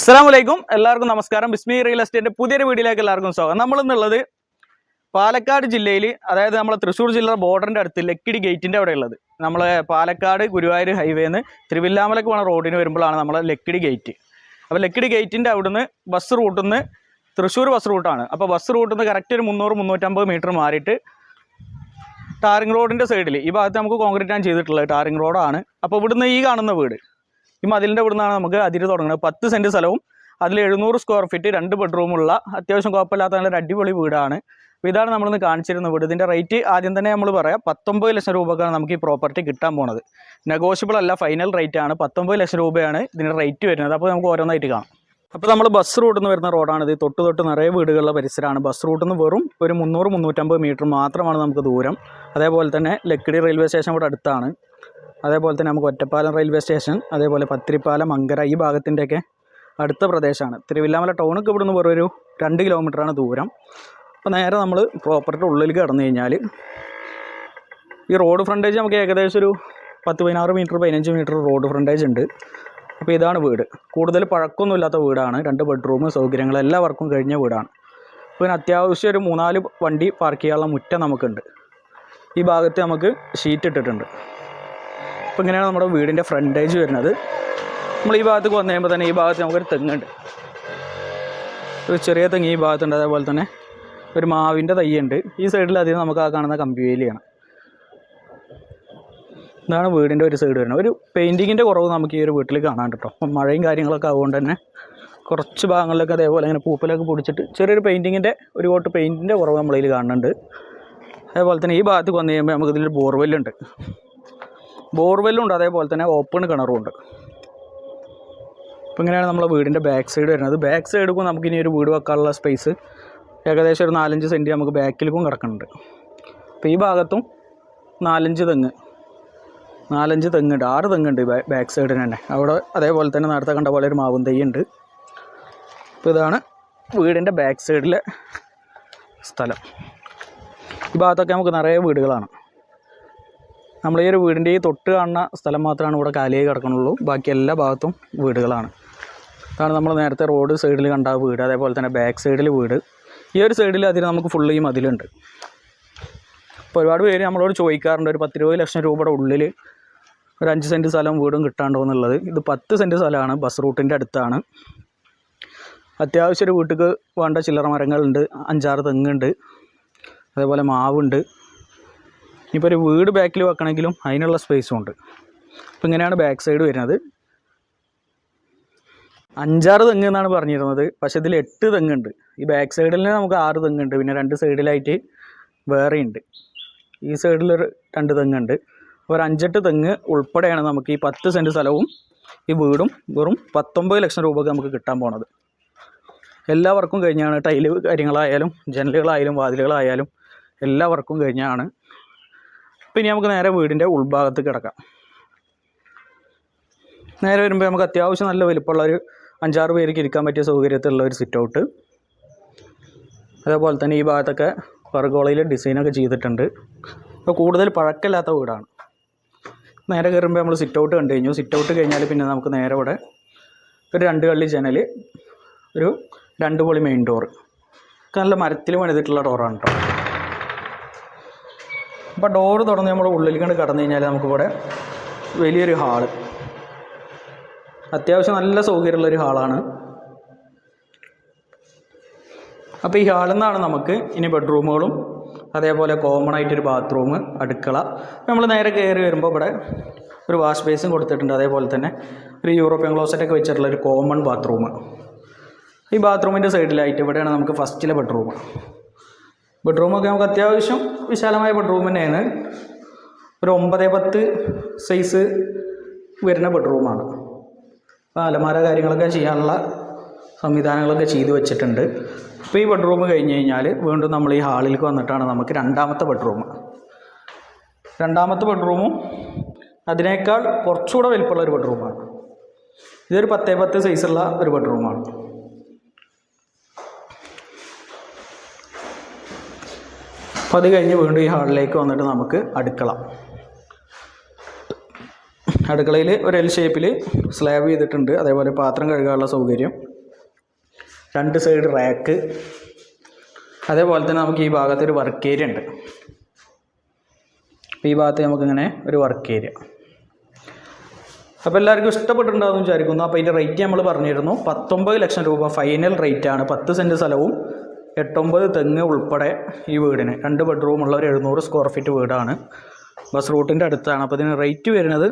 അസ്സാം വലൈക്കും എല്ലാവർക്കും നമസ്കാരം. ബിസ്മി റിയൽ എസ്റ്റേറ്റിന്റെ പുതിയൊരു വീഡിയോയിലേക്ക് എല്ലാവർക്കും സ്വാഗതം. നമ്മളിന്നുള്ളത് പാലക്കാട് ജില്ലയിൽ അതായത് നമ്മളെ തൃശ്ശൂർ ജില്ല ബോർഡറിന്റെ അടുത്ത് ലക്കിടി ഗേറ്റിന്റെ അവിടെ ഉള്ളത്. നമ്മൾ പാലക്കാട് ഗുരുവായൂർ ഹൈവേന്ന് തിരുവില്ലാമലക്ക് പോണ റോഡിന് വരുമ്പോഴാണ് നമ്മളെ ലക്കിടി ഗേറ്റ് അപ്പോൾ ലക്കിടി ഗേറ്റിന്റെ അവിടുന്ന് ബസ് റൂട്ടിൽ നിന്ന് തൃശ്ശൂർ ബസ് റൂട്ടാണ് അപ്പോൾ ബസ് റൂട്ടിൽ നിന്ന് കറക്റ്റ് ഒരു മുന്നൂറ് മുന്നൂറ്റമ്പത് മീറ്റർ മാറിയിട്ട് ടാറിംഗ് റോഡിന്റെ സൈഡിൽ ഈ ഭാഗത്ത് നമുക്ക് കോൺക്രീറ്റ് ആണ് ചെയ്തിട്ടുള്ളത് ടാറിംഗ് റോഡാണ് അപ്പോൾ ഇവിടുന്ന് ഈ കാണുന്ന വീട് ഈ മതിലിന്റെ ഇവിടുന്നാണ് നമുക്ക് അതിര് തുടങ്ങുന്നത് പത്ത് സെന്റ് സ്ഥലവും അതിൽ എഴുന്നൂറ് സ്ക്വയർ ഫീറ്റ് രണ്ട് ബെഡ്റൂമുള്ള അത്യാവശ്യം കുഴപ്പമില്ലാത്ത നല്ലൊരു അടിപൊളി വീടാണ്. അപ്പോൾ ഇതാണ് നമ്മളിന്ന് കാണിച്ചിരുന്ന വീട്. ഇതിന്റെ റേറ്റ് ആദ്യം തന്നെ നമ്മൾ പറയാം പത്തൊമ്പത് ലക്ഷം രൂപക്കാണ് നമുക്ക് ഈ പ്രോപ്പർട്ടി കിട്ടാൻ പോണത്. നെഗോഷ്യബിൾ അല്ല ഫൈനൽ റേറ്റ് ആണ്. പത്തൊമ്പത് ലക്ഷം രൂപയാണ് ഇതിന്റെ റേറ്റ് വരുന്നത്. അപ്പോൾ നമുക്ക് ഓരോന്നായിട്ട് കാണാം. അപ്പോൾ നമ്മൾ ബസ് റൂട്ടിൽ നിന്ന് വരുന്ന റോഡാണിത് തൊട്ട് തൊട്ട് നിറയെ വീടുകളുടെ പരിസരമാണ്. ബസ് റൂട്ടിൽ നിന്ന് വെറും ഒരു മുന്നൂറ് മുന്നൂറ്റമ്പത് മീറ്റർ മാത്രമാണ് നമുക്ക് ദൂരം. അതേപോലെ തന്നെ ലക്കിടി റെയിൽവേ സ്റ്റേഷൻ ഇവിടെ അടുത്താണ്. അതേപോലെ തന്നെ നമുക്ക് ഒറ്റപ്പാലം റെയിൽവേ സ്റ്റേഷൻ അതേപോലെ പത്തിരിപ്പാലം മങ്കര ഈ ഭാഗത്തിന്റെയൊക്കെ അടുത്ത പ്രദേശമാണ്. തിരുവില്ലാമല ടൗണൊക്കെ ഇവിടുന്ന് വെറും ഒരു രണ്ട് കിലോമീറ്ററാണ് ദൂരം. അപ്പോൾ നേരെ നമ്മൾ പ്രോപ്പർട്ടി ഉള്ളിൽ കടന്നു കഴിഞ്ഞാൽ ഈ റോഡ് ഫ്രണ്ടേജ് നമുക്ക് ഏകദേശം ഒരു പത്ത് പതിനാറ് മീറ്റർ പതിനഞ്ച് മീറ്റർ റോഡ് ഫ്രണ്ടേജ് ഉണ്ട്. അപ്പോൾ ഇതാണ് വീട്. കൂടുതൽ പഴക്കമൊന്നും ഇല്ലാത്ത വീടാണ്. രണ്ട് ബെഡ്റൂം സൗകര്യങ്ങൾ എല്ലാ വർക്കും കഴിഞ്ഞ വീടാണ്. അപ്പോൾ ഇതിന് അത്യാവശ്യം ഒരു മൂന്നാൽ വണ്ടി പാർക്ക് ചെയ്യാനുള്ള മുറ്റം നമുക്കുണ്ട്. ഈ ഭാഗത്ത് നമുക്ക് ഷീറ്റ് ഇട്ടിട്ടുണ്ട്. അപ്പോൾ ഇങ്ങനെയാണ് നമ്മുടെ വീടിന്റെ ഫ്രണ്ടേജ് വരുന്നത്. നമ്മൾ ഈ ഭാഗത്തേക്ക് വന്നു കഴിയുമ്പോൾ തന്നെ ഈ ഭാഗത്ത് നമുക്കൊരു തെങ്ങുണ്ട്. ഒരു ചെറിയ തെങ്ങ് ഈ ഭാഗത്തുണ്ട്. അതേപോലെ തന്നെ ഒരു മാവിന്റെ തയ്യുണ്ട് ഈ സൈഡിൽ അധികം നമുക്ക് ആ കാണുന്ന കമ്പിവേലിയാണ് ഇതാണ് വീടിന്റെ ഒരു സൈഡ് വരുന്നത്. ഒരു പെയിന്റിങ്ങിന്റെ കുറവ് നമുക്ക് ഈ ഒരു വീട്ടിൽ കാണാൻ കേട്ടോ. മഴയും കാര്യങ്ങളൊക്കെ ആവുകൊണ്ട് തന്നെ കുറച്ച് ഭാഗങ്ങളിലൊക്കെ അതേപോലെ ഇങ്ങനെ പൂപ്പലൊക്കെ പൊടിച്ചിട്ട് ചെറിയൊരു പെയിന്റിങ്ങിന്റെ ഒരു കോട്ട് പെയിന്റിന്റെ കുറവ് നമ്മളിൽ കാണുന്നുണ്ട്. അതേപോലെ തന്നെ ഈ ഭാഗത്ത് വന്നു കഴിയുമ്പോൾ നമുക്കിതിൽ ഇതിലൊരു ബോർവെല്ലുണ്ട് അതേപോലെ തന്നെ ഓപ്പൺ കിണറും ഉണ്ട് അപ്പോൾ ഇങ്ങനെയാണ് നമ്മളെ വീടിന്റെ ബാക്ക് സൈഡ് വരുന്നത്. ബാക്ക് സൈഡിലും നമുക്ക് ഇനി ഒരു വീട് വെക്കാനുള്ള സ്പേസ് ഏകദേശം ഒരു നാലഞ്ച് സെന്റ് നമുക്ക് ബാക്കിലേക്കും കിടക്കുന്നുണ്ട്. അപ്പോൾ ഈ ഭാഗത്തും നാലഞ്ച് തെങ്ങ്. നാലഞ്ച് തെങ്ങുണ്ട് ആറ് തെങ്ങുണ്ട് ബാക്ക് സൈഡിന് തന്നെ. അവിടെ അതേപോലെ തന്നെ നേരത്തെ കണ്ട പോലെ ഒരു മാവും തെയ്യുണ്ട്. അപ്പോൾ ഇതാണ് വീടിന്റെ ബാക്ക് സൈഡിലെ സ്ഥലം. ഈ ഭാഗത്തൊക്കെ നമുക്ക് നിറയെ വീടുകളാണ്. നമ്മൾ ഈ ഒരു വീടിന്റെ ഈ തൊട്ട് കാണുന്ന സ്ഥലം മാത്രമാണ് ഇവിടെ കാലിയായി കിടക്കണുള്ളൂ. ബാക്കി എല്ലാ ഭാഗത്തും വീടുകളാണ്. അതാണ് നമ്മൾ നേരത്തെ റോഡ് സൈഡിൽ കണ്ട വീട് അതേപോലെ തന്നെ ബാക്ക് സൈഡിൽ വീട്. ഈ ഒരു സൈഡിൽ അതിന് നമുക്ക് ഫുള്ള് ഈ മതിലുണ്ട്. അപ്പോൾ ഒരുപാട് പേര് നമ്മളോട് ചോദിക്കാറുണ്ട് ഒരു പത്തിരുപത് ലക്ഷം രൂപയുടെ ഉള്ളിൽ ഒരു അഞ്ച് സെന്റ് സ്ഥലം വീടും കിട്ടാണ്ടോ എന്നുള്ളത്. ഇത് പത്ത് സെന്റ് സ്ഥലമാണ് ബസ് റൂട്ടിന്റെ അടുത്താണ്. അത്യാവശ്യം ഒരു വീട്ടിൽ വേണ്ട ചില്ലറ മരങ്ങളുണ്ട് അഞ്ചാറ് തെങ്ങുണ്ട് അതേപോലെ മാവുണ്ട്. ഇനിയിപ്പോൾ ഒരു വീട് ബാക്കിൽ വെക്കണമെങ്കിലും അതിനുള്ള സ്പേസും ഉണ്ട്. അപ്പോൾ ഇങ്ങനെയാണ് ബാക്ക് സൈഡ് വരുന്നത്. അഞ്ചാറ് തെങ്ങ് എന്നാണ് പറഞ്ഞിരുന്നത്. പക്ഷേ ഇതിൽ എട്ട് തെങ്ങുണ്ട്. ഈ ബാക്ക് സൈഡിൽ നമുക്ക് ആറ് തെങ്ങുണ്ട്. പിന്നെ രണ്ട് സൈഡിലായിട്ട് വേറെയുണ്ട് ഈ സൈഡിൽ ഒരു രണ്ട് തെങ്ങുണ്ട്. അപ്പോൾ ഒരു അഞ്ചെട്ട് തെങ്ങ് ഉൾപ്പെടെയാണ് നമുക്ക് ഈ പത്ത് സെന്റ് സ്ഥലവും ഈ വീടും വെറും പത്തൊമ്പത് ലക്ഷം രൂപക്ക് നമുക്ക് കിട്ടാൻ പോണത്. എല്ലാ വർക്കും കഴിഞ്ഞാണ് ടൈൽ കാര്യങ്ങളായാലും ജനലുകളായാലും വാതിലുകളായാലും എല്ലാ വർക്കും കഴിഞ്ഞാണ് പിന്നെ നമുക്ക് നേരെ വീടിന്റെ ഉൾഭാഗത്ത് കിടക്കാം. നേരെ വരുമ്പോൾ നമുക്ക് അത്യാവശ്യം നല്ല വലിപ്പമുള്ള ഒരു അഞ്ചാറ് പേർക്ക് ഇരിക്കാൻ പറ്റിയ സൗകര്യത്തിലുള്ള ഒരു സിറ്റ് ഔട്ട് അതേപോലെ തന്നെ ഈ ഭാഗത്തൊക്കെ വർഗോളയിൽ ഡിസൈനൊക്കെ ചെയ്തിട്ടുണ്ട്. അപ്പോൾ കൂടുതൽ പഴക്കമില്ലാത്ത വീടാണ്. നേരെ കയറുമ്പോൾ നമ്മൾ സിറ്റ് ഔട്ട് കണ്ടു കഴിഞ്ഞു. സിറ്റ് ഔട്ട് കഴിഞ്ഞാൽ പിന്നെ നമുക്ക് നേരെ ഇവിടെ ഒരു രണ്ട് കള്ളി ജനൽ ഒരു രണ്ട് പൊളി മെയിൻ ഡോറ് നല്ല മരത്തിൽ പണിതിട്ടുള്ള ഡോറാണ് കേട്ടോ അപ്പോൾ ഡോറ് തുറന്ന് നമ്മൾ ഉള്ളിലേക്കാണ് കടന്നു കഴിഞ്ഞാൽ നമുക്കിവിടെ വലിയൊരു ഹാൾ. അത്യാവശ്യം നല്ല സൗകര്യമുള്ളൊരു ഹാളാണ്. അപ്പോൾ ഈ ഹാളിൽ നിന്നാണ് നമുക്ക് ഇനി ബെഡ്റൂമുകളും അതേപോലെ കോമൺ ആയിട്ടൊരു ബാത്റൂം അടുക്കള. നമ്മൾ നേരെ കയറി വരുമ്പോൾ ഇവിടെ ഒരു വാഷ് ബേസും കൊടുത്തിട്ടുണ്ട്. അതേപോലെ തന്നെ ഒരു യൂറോപ്യൻ ക്ലോസറ്റൊക്കെ വെച്ചിട്ടുള്ള ഒരു കോമൺ ബാത്റൂം ഈ ബാത്റൂമിന്റെ സൈഡിലായിട്ട് ഇവിടെയാണ് നമുക്ക് ഫസ്റ്റിലെ ബെഡ്റൂം. ബെഡ്റൂമൊക്കെ നമുക്ക് അത്യാവശ്യം വിശാലമായ ബെഡ്റൂം തന്നെയാണ്. ഒരു ഒമ്പത് പത്ത് സൈസ് വരുന്ന ബെഡ്റൂമാണ്. അപ്പോൾ അലമാര കാര്യങ്ങളൊക്കെ ചെയ്യാനുള്ള സംവിധാനങ്ങളൊക്കെ ചെയ്തു വെച്ചിട്ടുണ്ട്. അപ്പോൾ ഈ ബെഡ്റൂം കഴിഞ്ഞ് കഴിഞ്ഞാൽ വീണ്ടും നമ്മൾ ഈ ഹാളിലേക്ക് വന്നിട്ടാണ് നമുക്ക് രണ്ടാമത്തെ ബെഡ്റൂം. രണ്ടാമത്തെ ബെഡ്റൂമും അതിനേക്കാൾ കുറച്ചുകൂടെ വലിപ്പമുള്ള ഒരു ബെഡ്റൂമാണ്. ഇതൊരു പത്തേ പത്ത് സൈസുള്ള ഒരു ബെഡ്റൂമാണ്. അപ്പോൾ അത് കഴിഞ്ഞ് വീണ്ടും ഈ ഹാളിലേക്ക് വന്നിട്ട് നമുക്ക് അടുക്കള. അടുക്കളയിൽ ഒരു എൽ ഷേപ്പിൽ സ്ലാബ് ചെയ്തിട്ടുണ്ട്. അതേപോലെ പാത്രം കഴുകാനുള്ള സൗകര്യം. രണ്ട് സൈഡ് റാക്ക് അതേപോലെ തന്നെ നമുക്ക് ഈ ഭാഗത്ത് ഒരു വർക്ക് ഏരിയ ഉണ്ട്. ഈ ഭാഗത്ത് നമുക്കിങ്ങനെ ഒരു വർക്ക് ഏരിയ അപ്പോൾ എല്ലാവർക്കും ഇഷ്ടപ്പെട്ടിട്ടുണ്ടാകുമെന്ന് വിചാരിക്കുന്നു. അപ്പോൾ ഇതിന്റെ റേറ്റ് നമ്മൾ പറഞ്ഞിരുന്നു. പത്തൊമ്പത് ലക്ഷം രൂപ ഫൈനൽ റേറ്റാണ് പത്ത് സെന്റ് സ്ഥലവും എട്ടൊമ്പത് തെങ്ങ് ഉൾപ്പെടെ ഈ വീടിന്. രണ്ട് ബെഡ്റൂം ഉള്ള ഒരു എഴുന്നൂറ് സ്ക്വയർ ഫീറ്റ് വീടാണ്. ബസ് റൂട്ടിന്റെ അടുത്താണ്. അപ്പോൾ ഇതിന് റേറ്റ് വരുന്നത്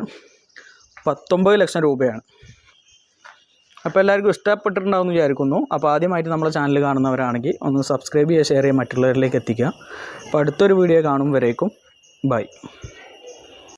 പത്തൊമ്പത് ലക്ഷം രൂപയാണ്. അപ്പോൾ എല്ലാവർക്കും ഇഷ്ടപ്പെട്ടിട്ടുണ്ടാവുമെന്ന് വിചാരിക്കുന്നു. അപ്പോൾ ആദ്യമായിട്ട് നമ്മളെ ചാനൽ കാണുന്നവരാണെങ്കിൽ ഒന്ന് സബ്സ്ക്രൈബ് ചെയ്യുക ഷെയർ ചെയ്യുക മറ്റുള്ളവരിലേക്ക് എത്തിക്കുക. അപ്പോൾ അടുത്തൊരു വീഡിയോ കാണും വരേക്കും. ബൈ